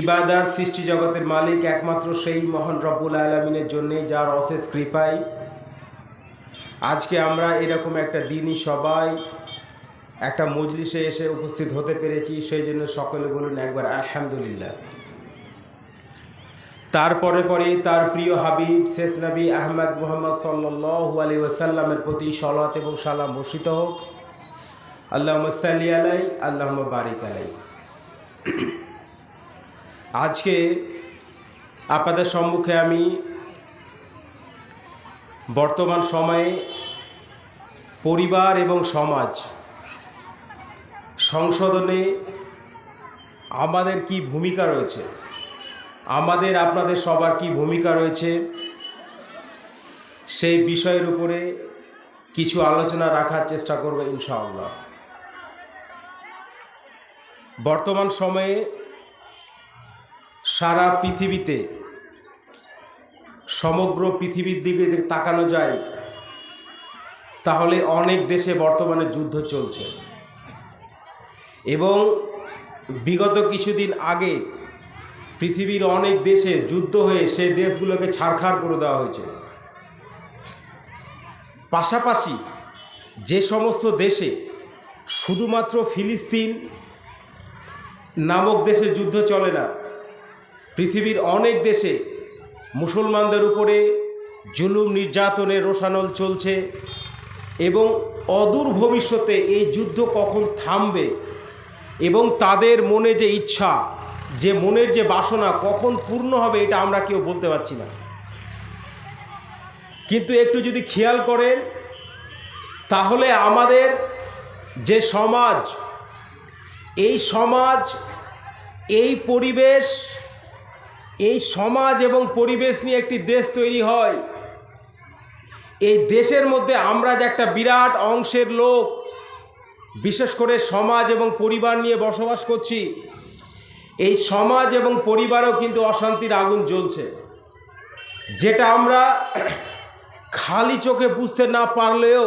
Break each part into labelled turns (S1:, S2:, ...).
S1: ইবাদাত সৃষ্টি জগতের মালিক একমাত্র সেই মহান রব্বুল আলমিনের জন্যে যার অশেষ কৃপায় আজকে আমরা এরকম একটা দিনই সবাই একটা মজলিসে এসে উপস্থিত হতে পেরেছি। সেই জন্য সকলে বলুন একবার আলহামদুলিল্লাহ। তারপরে পরে তার প্রিয় হাবিব, শেষ নবী আহমদ মোহাম্মদ সাল্লু আলী ওসাল্লামের প্রতি সলাত এবং সালাম বর্ষিত হোক। আল্লাহ সাল্লি আলাই আল্লাহ বারিক আলাই আজকে আপনাদের সম্মুখে আমি বর্তমান সময়ে পরিবার এবং সমাজ সংশোধনে আমাদের কি ভূমিকা রয়েছে? আমাদের, আপনাদের সবার কি ভূমিকা রয়েছে? সেই বিষয়ের উপরে কিছু আলোচনা রাখার চেষ্টা করব ইনশাআল্লাহ। বর্তমান সময়ে সারা পৃথিবীতে, সমগ্র পৃথিবীর দিকে তাকানো যায়, তাহলে অনেক দেশে বর্তমানে যুদ্ধ চলছে। এবং বিগত কিছুদিন আগে পৃথিবীর অনেক দেশে যুদ্ধ হয়ে সেই দেশগুলোকে ছাড়খাড় করে দেওয়া হয়েছে। পাশাপাশি যে সমস্ত দেশে শুধুমাত্র ফিলিস্তিন নামক দেশে যুদ্ধ চলে না পৃথিবীর অনেক দেশে মুসলমানদের উপরে জুলুম নির্যাতনের রোষানল চলছে এবং অদূর ভবিষ্যতে এই যুদ্ধ কখন থামবে এবং তাদের মনে যে ইচ্ছা, যে মনের যে বাসনা কখন পূর্ণ হবে এটা আমরা কেউ বলতে পারছি না। কিন্তু একটু যদি খেয়াল করেন, তাহলে আমাদের যে সমাজ, এই সমাজ, এই পরিবেশ এই সমাজ এবং পরিবেশ নিয়ে একটি দেশ তৈরি হয়। এই দেশের মধ্যে আমরা যে একটা বিরাট অংশের লোক, বিশেষ করে সমাজ এবং পরিবার নিয়ে বসবাস করছি, এই সমাজ এবং পরিবারও কিন্তু অশান্তির আগুন জ্বলছে। যেটা আমরা খালি চোখে বুঝতে না পারলেও,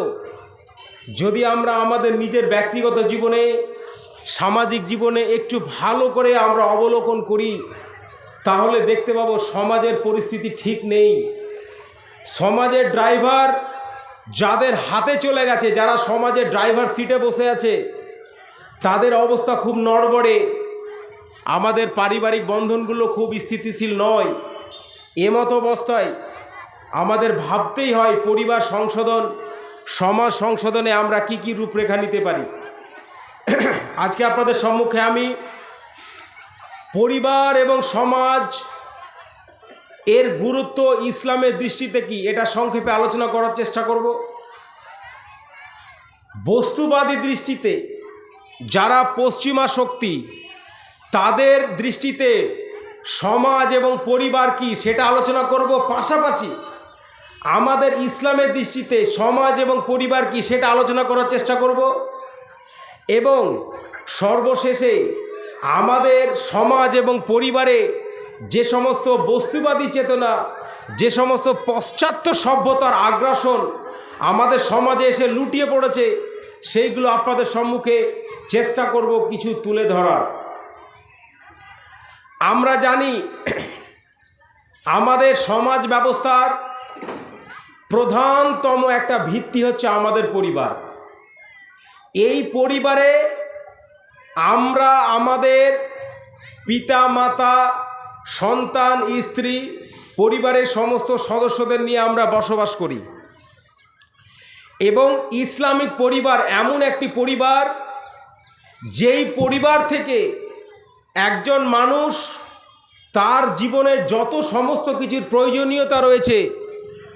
S1: যদি আমরা আমাদের নিজের ব্যক্তিগত জীবনে, সামাজিক জীবনে একটু ভালো করে আমরা অবলোকন করি তাহলে দেখতে পাবো সমাজের পরিস্থিতি ঠিক নেই। সমাজের ড্রাইভার যাদের হাতে চলে গেছে, যারা সমাজের ড্রাইভার সিটে বসে আছে, তাদের অবস্থা খুব নড়বড়ে। আমাদের পারিবারিক বন্ধনগুলো খুব স্থিতিশীল নয়। এমত অবস্থায় আমাদের ভাবতেই হয়, পরিবার সংশোধন, সমাজ সংশোধনে আমরা কি কি রূপরেখা নিতে পারি। আজকে আপনাদের সম্মুখে আমি পরিবার এবং সমাজ এর গুরুত্ব ইসলামের দৃষ্টিতে কি? এটা সংক্ষেপে আলোচনা করার চেষ্টা করব। বস্তুবাদী দৃষ্টিতে যারা পশ্চিমা শক্তি, তাদের দৃষ্টিতে সমাজ এবং পরিবার কি? সেটা আলোচনা করব। পাশাপাশি আমাদের ইসলামের দৃষ্টিতে সমাজ এবং পরিবার কি? সেটা আলোচনা করার চেষ্টা করব। এবং সর্বশেষে আমাদের সমাজ এবং পরিবারে যে সমস্ত বস্তুবাদী চেতনা, যে সমস্ত পশ্চাত্য সভ্যতার আগ্রাসন আমাদের সমাজে এসে লুটিয়ে পড়েছে, সেইগুলো আপনাদের সম্মুখে চেষ্টা করব কিছু তুলে ধরার। আমরা জানি আমাদের সমাজ ব্যবস্থার প্রধানতম একটা ভিত্তি হচ্ছে আমাদের পরিবার। এই পরিবারে আমরা আমাদের পিতা, মাতা, সন্তান, স্ত্রী, পরিবারের সমস্ত সদস্যদের নিয়ে আমরা বসবাস করি। এবং ইসলামিক পরিবার এমন একটি পরিবার, যেই পরিবার থেকে একজন মানুষ তার জীবনে যত সমস্ত কিছুর প্রয়োজনীয়তা রয়েছে,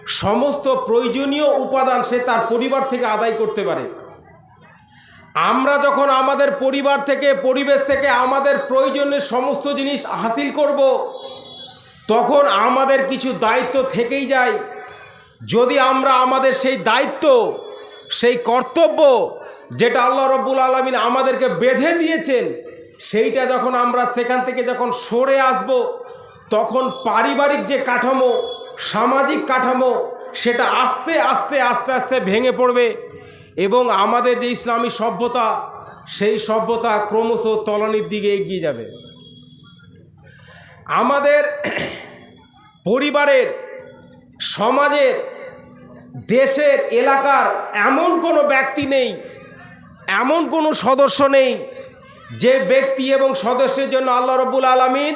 S1: সমস্ত প্রয়োজনীয় উপাদান সে তার পরিবার থেকে আদায় করতে পারে। আমরা যখন আমাদের পরিবার থেকে, পরিবেশ থেকে আমাদের প্রয়োজনের সমস্ত জিনিস হাসিল করব, তখন আমাদের কিছু দায়িত্ব থেকেই যায়। যদি আমরা আমাদের সেই দায়িত্ব, সেই কর্তব্য যেটা আল্লাহ রব্বুল আলমিন আমাদেরকে বেঁধে দিয়েছেন, সেইটা যখন আমরা সেখান থেকে যখন সরে আসব, তখন পারিবারিক যে কাঠামো, সামাজিক কাঠামো, সেটা আস্তে আস্তে আস্তে আস্তে ভেঙে পড়বে। এবং আমাদের যে ইসলামী সভ্যতা, সেই সভ্যতা ক্রমশ তলানির দিকে এগিয়ে যাবে। আমাদের পরিবারের, সমাজের, দেশের, এলাকার এমন কোনো ব্যক্তি নেই, এমন কোনো সদস্য নেই, যে ব্যক্তি এবং সদস্যের জন্য আল্লাহ রব্বুল আলমিন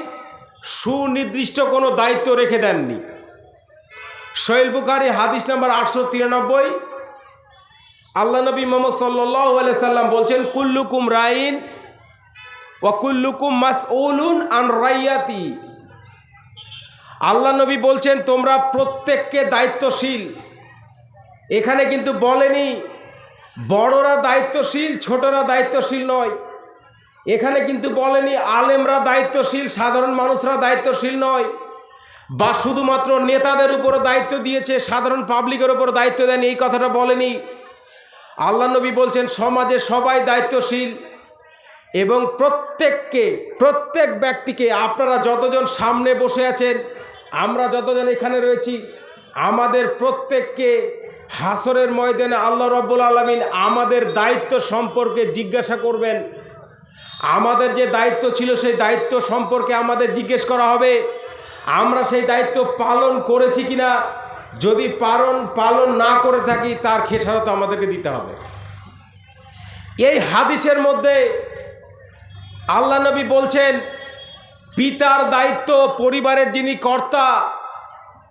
S1: সুনির্দিষ্ট কোনো দায়িত্ব রেখে দেননি। সোহেল বুখারি হাদিস নাম্বার আটশো তিরানব্বই আল্লাহ নবী মোহাম্মদ সাল্লাহ সাল্লাম বলছেন, কুল্লুকুম রাইন ওয়াকুল্লুকুম মাস ওলুন আন রাইয়াতি। আল্লাহ নবী বলছেন, তোমরা প্রত্যেককে দায়িত্বশীল। এখানে কিন্তু বলেনি, বড়রা দায়িত্বশীল, ছোটরা দায়িত্বশীল নয়। এখানে কিন্তু বলেনি, আলেমরা দায়িত্বশীল, সাধারণ মানুষরা দায়িত্বশীল নয়। বা শুধুমাত্র নেতাদের উপরও দায়িত্ব দিয়েছে, সাধারণ পাবলিকের উপর দায়িত্ব দেয়নি, এই কথাটা বলেনি। আল্লাহ নবী বলছেন, সমাজে সবাই দায়িত্বশীল এবং প্রত্যেককে, প্রত্যেক ব্যক্তিকে আপনারা যতজন সামনে বসে আছেন, আমরা যতজন এখানে রয়েছি, আমাদের প্রত্যেককে হাসরের ময়দানে আল্লাহ রব্বুল আলমিন আমাদের দায়িত্ব সম্পর্কে জিজ্ঞাসা করবেন। আমাদের যে দায়িত্ব ছিল, সেই দায়িত্ব সম্পর্কে আমাদের জিজ্ঞেস করা হবে। আমরা সেই দায়িত্ব পালন করেছি কিনা? যদি পালন পালন না করে থাকি, তার খেসারত আমাদেরকে দিতে হবে। এই হাদিসের মধ্যে আল্লাহ নবী বলছেন, পিতার দায়িত্ব পরিবারের যিনি কর্তা,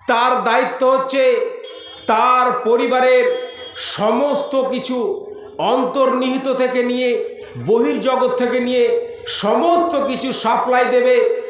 S1: তার দায়িত্ব হচ্ছে তার পরিবারের সমস্ত কিছু অন্তর্নিহিত থেকে নিয়ে, বহির্জগৎ থেকে নিয়ে সমস্ত কিছু সাপ্লাই দেবে